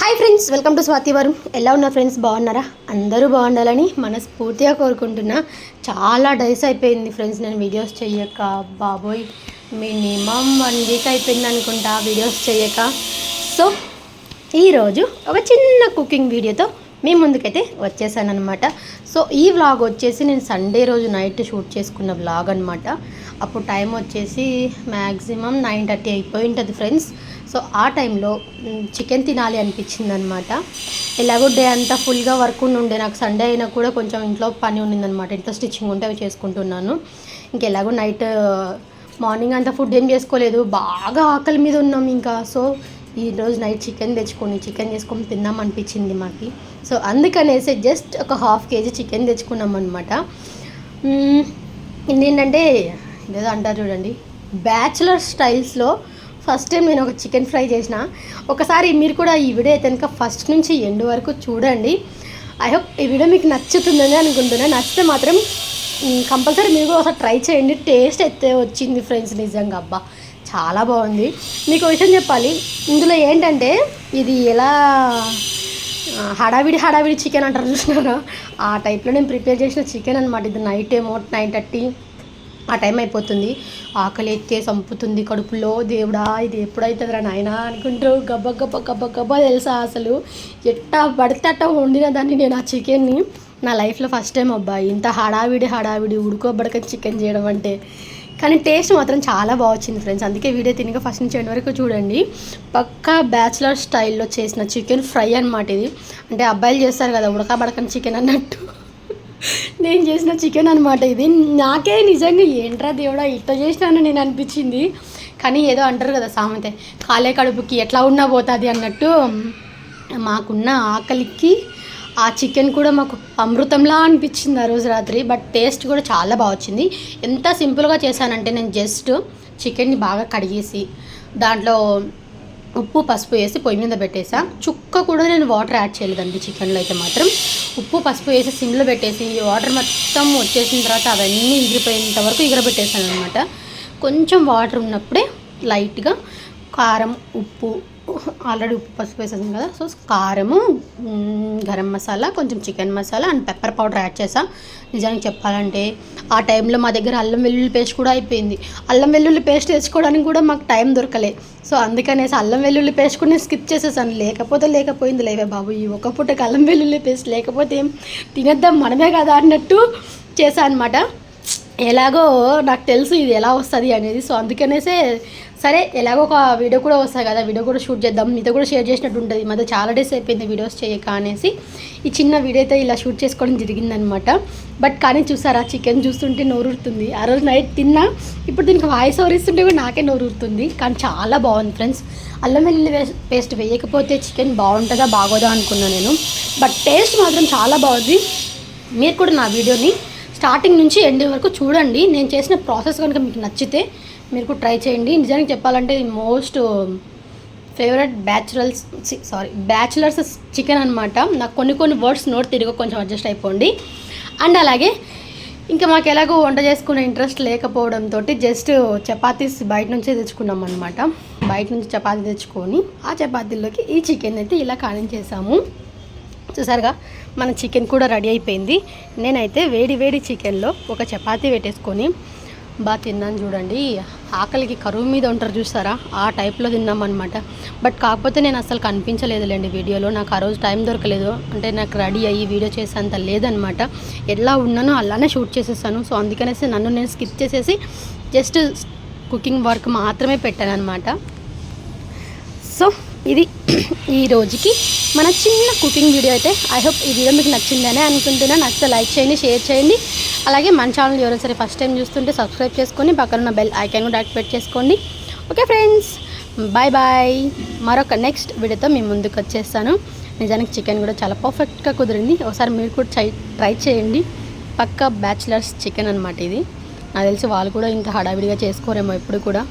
Hi friends welcome to Swathi వారు ఎలా ఉన్నారు ఫ్రెండ్స్ బాగున్నారా? అందరూ బాగుండాలని మనస్ఫూర్తిగా కోరుకుంటున్నా. చాలా డైస్ అయిపోయింది ఫ్రెండ్స్ నేను వీడియోస్ చేయక బాబోయ్ మినిమం వన్ వీక్ అయిపోయింది అనుకుంటా వీడియోస్ చేయక సో ఈరోజు ఒక చిన్న కుకింగ్ వీడియోతో మీ ముందుకైతే వచ్చేసాను అనమాట సో ఈ వ్లాగ్ వచ్చేసి నేను సండే రోజు నైట్ షూట్ చేసుకున్న వ్లాగ్ అనమాట అప్పుడు టైం వచ్చేసి మ్యాక్సిమం నైన్ థర్టీ అయిపోయి ఉంటుంది ఫ్రెండ్స్ సో ఆ టైంలో చికెన్ తినాలి అనిపించింది అనమాట ఎలాగో డే అంతా ఫుల్గా వర్క్ ఉండే నాకు సండే అయినా కూడా కొంచెం ఇంట్లో పని ఉండిందనమాట. ఇంట్లో స్టిచ్చింగ్ ఉంటే అవి చేసుకుంటున్నాను. ఇంకెలాగో నైట్ మార్నింగ్ అంతా ఫుడ్ ఏం చేసుకోలేదు. బాగా ఆకలి మీద ఉన్నాం ఇంకా. సో ఈరోజు నైట్ చికెన్ తెచ్చుకొని చికెన్ చేసుకొని తిందాం అనిపించింది మాకు. సో అందుకనేసి జస్ట్ ఒక హాఫ్ కేజీ చికెన్ తెచ్చుకున్నాం అనమాట ఏంటంటే ఏదో అంటారు చూడండి బ్యాచులర్ స్టైల్స్లో ఫస్ట్ టైం నేను ఒక చికెన్ ఫ్రై చేసిన. ఒకసారి మీరు కూడా ఈ వీడియో అయితే కనుక ఫస్ట్ నుంచి ఎండ్ వరకు చూడండి. ఐ హోప్ ఈ వీడియో మీకు నచ్చుతుందని అనుకుంటున్నాను నచ్చితే మాత్రం కంపల్సరీ మీరు కూడా ఒకసారి ట్రై చేయండి. టేస్ట్ అయితే వచ్చింది ఫ్రెండ్స్ నిజంగా అబ్బా. చాలా బాగుంది. మీకు విషయం చెప్పాలి. ఇందులో ఏంటంటే ఇది ఎలా హడావిడి హడావిడి చికెన్ అంటారు చూసినారా? ఆ టైప్లో నేను ప్రిపేర్ చేసిన చికెన్ అనమాట ఇది నైట్ ఏమో నైన్ థర్టీ. ఆ టైం అయిపోతుంది. ఆకలి ఎత్తే చంపుతుంది కడుపులో. దేవుడా ఇది ఎప్పుడైతుందిరా నాయనా అనుకుంటూ గబ్బ గబ్బ గబ్బ గబ్బ తెలుసా అసలు? ఎట్టా పడితే అట్టా వండిన దాన్ని నేను ఆ చికెన్ని నా లైఫ్లో ఫస్ట్ టైం అబ్బాయి ఇంత హడావిడి హడావిడి ఉడుకోబడక చికెన్ చేయడం అంటే. కానీ టేస్ట్ మాత్రం చాలా బాగా వచ్చింది ఫ్రెండ్స్. అందుకే వీడియో తినక ఫస్ట్ నుంచి ఎండ్ వరకు చూడండి. పక్కా బ్యాచులర్ స్టైల్లో చేసిన చికెన్ ఫ్రై అనమాట ఇది. అంటే అబ్బాయిలు చేస్తారు కదా ఉడకబడకని చికెన్ అన్నట్టు. నేను చేసిన చికెన్ అనమాట ఇది. నాకే నిజంగా ఏంట్రా దేవుడా ఇట్లా చేసినాను నేను అనిపించింది. కానీ ఏదో అంటారు కదా సామెత కాలే కడుపుకి ఎట్లా ఉన్నా పోతుంది అన్నట్టు మాకున్న ఆకలికి ఆ చికెన్ కూడా మాకు అమృతంలా అనిపించింది ఆ రోజు రాత్రి. బట్ టేస్ట్ కూడా చాలా బాగా వచ్చింది. ఎంత సింపుల్గా చేశానంటే నేను జస్ట్ చికెన్ని బాగా కడిగేసి దాంట్లో ఉప్పు పసుపు వేసి పొయ్యి మీద పెట్టేసా. చుక్క కూడా నేను వాటర్ యాడ్ చేయలేదండి చికెన్లో అయితే మాత్రం. ఉప్పు పసుపు వేసి సిమ్లో పెట్టేసి వాటర్ మొత్తం వచ్చేసిన తర్వాత అవన్నీ ఎగిరిపోయేంత వరకు ఎగిరబెట్టేసాను అనమాట కొంచెం వాటర్ ఉన్నప్పుడే లైట్గా కారం ఉప్పు ఆల్రెడీ ఉప్పు పసుపు వేసేసాం కదా. సో కారము గరం మసాలా కొంచెం chicken masala and pepper powder add చేసా. నిజానికి చెప్పాలంటే ఆ టైంలో మా దగ్గర అల్లం వెల్లుల్లి పేస్ట్ కూడా అయిపోయింది. అల్లం వెల్లుల్లి పేస్ట్ తెచ్చుకోవడానికి కూడా మాకు టైం దొరకలే. సో అందుకనేసి అల్లం వెల్లుల్లి పేస్ట్ కూడా నేను స్కిప్ చేసేసాను. లేకపోతే లేకపోయింది. లేవే బాబు ఈ ఒక పూటకి అల్లం వెల్లుల్లి పేస్ట్ లేకపోతే ఏం? తినేద్దాం మనమే కదా అన్నట్టు చేశాను అనమాట ఎలాగో నాకు తెలుసు ఇది ఎలా వస్తుంది అనేది. సో అందుకనేసే సరే ఎలాగో ఒక వీడియో కూడా వస్తుంది కదా వీడియో కూడా షూట్ చేద్దాం మీతో కూడా షేర్ చేసినట్టు ఉంటుంది మధ్య చాలా డేస్ అయిపోయింది వీడియోస్ చేయక అనేసి. ఈ చిన్న వీడియో అయితే ఇలా షూట్ చేసుకోవడం జరిగిందనమాట. బట్ కానీ చూసారా చికెన్ చూస్తుంటే నోరుతుంది ఆ రోజు నైట్ తిన్నా ఇప్పుడు దీనికి వాయిస్ ఓవర్ ఇస్తుంటే కూడా నాకే నోరుతుంది కానీ చాలా బాగుంది ఫ్రెండ్స్ అల్లం వెల్లుల్లి పేస్ట్ వేయకపోతే చికెన్ బాగుంటుందా బాగోదా అనుకున్నాను నేను. బట్ టేస్ట్ మాత్రం చాలా బాగుంది. మీరు కూడా నా వీడియోని స్టార్టింగ్ నుంచి ఎండ్ వరకు చూడండి. నేను చేసిన ప్రాసెస్ కనుక మీకు నచ్చితే మీరు కూడా ట్రై చేయండి. నిజానికి చెప్పాలంటే ఇది most favourite bachelors sorry bachelors chicken అనమాట నాకు కొన్ని కొన్ని వర్డ్స్ నోట్ తిరిగి కొంచెం అడ్జస్ట్ అయిపోండి. అండ్ అలాగే ఇంకా మాకు ఎలాగో వంట చేసుకునే ఇంట్రెస్ట్ లేకపోవడంతో జస్ట్ చపాతీస్ బయట నుంచే తెచ్చుకున్నాం అనమాట బయట నుంచి చపాతీ తెచ్చుకొని ఆ చపాతీలోకి ఈ చికెన్ అయితే ఇలా కానించేసాము చూసారుగా మన చికెన్ కూడా రెడీ అయిపోయింది. నేనైతే వేడి వేడి చికెన్లో ఒక చపాతీ పెట్టేసుకొని బాగా తిన్నాను చూడండి. ఆకలికి కరువు మీద ఉంటారు చూస్తారా ఆ టైప్లో తిన్నామన్నమాట. బట్ కాకపోతే నేను అసలు కనిపించలేదులేండి వీడియోలో. నాకు ఆ రోజు టైం దొరకలేదు. అంటే నాకు రెడీ అయ్యి వీడియో చేసేంత లేదనమాట ఎలా ఉన్నానో అలానే షూట్ చేసేసాను. సో అందుకనేసి నన్ను నేను స్కిప్ చేసేసి జస్ట్ కుకింగ్ వర్క్ మాత్రమే పెట్టాను అనమాట సో ఇది ఈ రోజుకి మన చిన్న కుకింగ్ వీడియో అయితే ఐ హోప్ ఈ వీడియో మీకు నచ్చిందనే అనుకుంటున్నా. నచ్చితే లైక్ చేయండి షేర్ చేయండి. అలాగే మన ఛానల్ ఎవరైనా సరే ఫస్ట్ టైం చూస్తుంటే సబ్స్క్రైబ్ చేసుకొని పక్కన బెల్ ఐకాన్ కూడా యాక్టివేట్ చేసుకోండి. ఓకే ఫ్రెండ్స్ బాయ్ బాయ్ మరొక నెక్స్ట్ వీడియోతో మీ ముందుకు వచ్చేస్తాను. నిజానికి చికెన్ కూడా చాలా పర్ఫెక్ట్గా కుదిరింది. ఒకసారి మీరు కూడా ట్రై ట్రై చేయండి. పక్క బ్యాచిలర్స్ చికెన్ అనమాట ఇది. నాకు తెలిసి వాళ్ళు కూడా ఇంత హడావిడిగా చేసుకోరేమో ఎప్పుడు కూడా.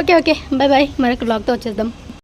ఓకే ఓకే బాయ్ బాయ్ మరొక బ్లాగ్తో వచ్చేద్దాం.